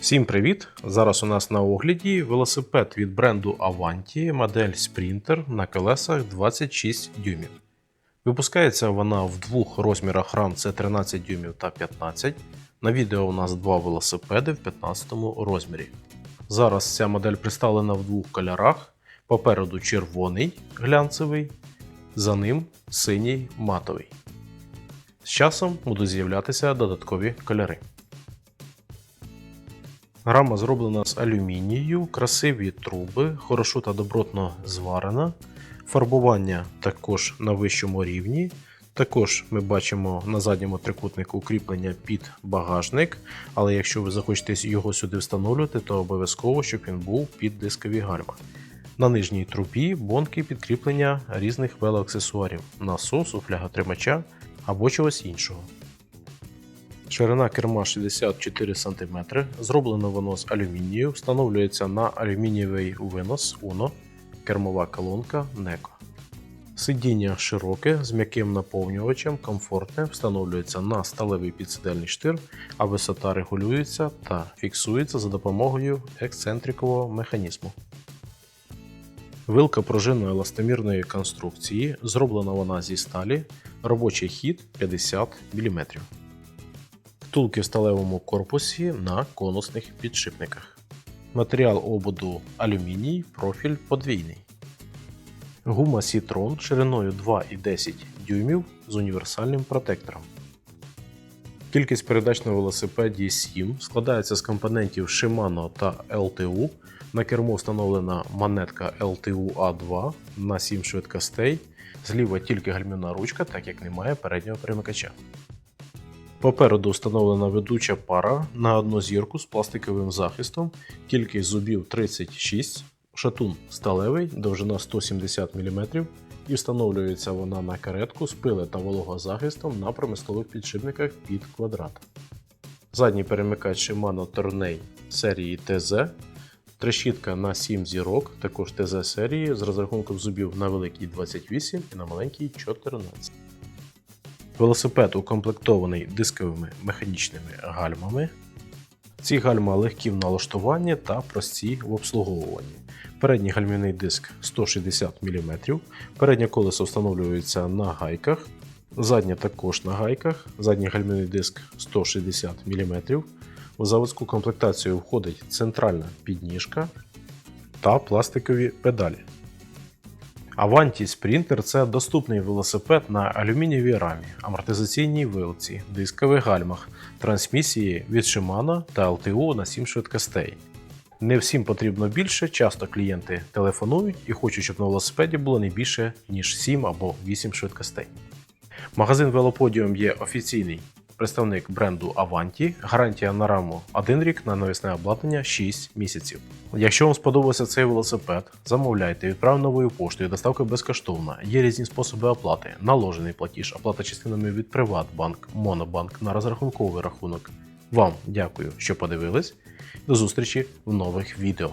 Всім привіт! Зараз у нас на огляді велосипед від бренду Avanti, модель Sprinter на колесах 26 дюймів. Випускається вона в двох розмірах рам це 13 дюймів та 15. На відео у нас два велосипеди в 15 розмірі. Зараз ця модель представлена в двох кольорах. Попереду червоний глянцевий, за ним синій матовий. З часом будуть з'являтися додаткові кольори. Рама зроблена з алюмінію, красиві труби, хорошо та добротно зварена. Фарбування також на вищому рівні. Також ми бачимо на задньому трикутнику кріплення під багажник, але якщо ви захочете його сюди встановлювати, то обов'язково, щоб він був під дискові гальма. На нижній трубі бонки підкріплення різних велоаксесуарів, насосу, фляготримача або чогось іншого. Ширина керма 64 см. Зроблено воно з алюмінію, встановлюється на алюмінієвий винос Uno, кермова колонка NECO. Сидіння широке з м'яким наповнювачем, комфортне, встановлюється на сталевий підсидельний штир, а висота регулюється та фіксується за допомогою ексцентрикового механізму. Вилка пружинно-еластомірної конструкції. Зроблена вона зі сталі, робочий хід 50 мм. Втулки в сталевому корпусі на конусних підшипниках. Матеріал ободу алюміній, профіль подвійний. Гума Citroen шириною 2,10 дюймів з універсальним протектором. Кількість передач на велосипеді 7 складається з компонентів Shimano та LTU. На кермо встановлена монетка LTU A2 на 7 швидкостей. Зліва тільки гальмівна ручка, так як немає переднього перемикача. Попереду встановлена ведуча пара. На одну зірку з пластиковим захистом, кількість зубів 36, шатун сталевий, довжина 170 мм і встановлюється вона на каретку з пили та вологозахистом на промислових підшипниках під квадрат. Задній перемикач Shimano Tourney серії TZ, трещітка на 7 зірок, також TZ серії з розрахунком зубів на великій 28 і на маленькій 14. Велосипед укомплектований дисковими механічними гальмами. Ці гальма легкі в налаштуванні та прості в обслуговуванні. Передній гальмівний диск 160 мм, переднє колесо встановлюється на гайках, заднє також на гайках, задній гальмівний диск 160 мм. У заводську комплектацію входить центральна підніжка та пластикові педалі. Avanti Sprinter це доступний велосипед на алюмінієвій рамі, амортизаційній вилці, дискових гальмах, трансмісії від Shimano та LTU на 7 швидкостей. Не всім потрібно більше, часто клієнти телефонують і хочуть, щоб на велосипеді було не більше, ніж 7 або 8 швидкостей. Магазин Велоподіум є офіційний представник бренду Avanti, гарантія на раму 1 рік на навісне обладнання 6 місяців. Якщо вам сподобався цей велосипед, замовляйте, відправ новою поштою, доставка безкоштовна. Є різні способи оплати, наложений платіж, оплата частинами від Приватбанк, Монобанк на розрахунковий рахунок. Вам дякую, що подивились. До зустрічі в нових відео.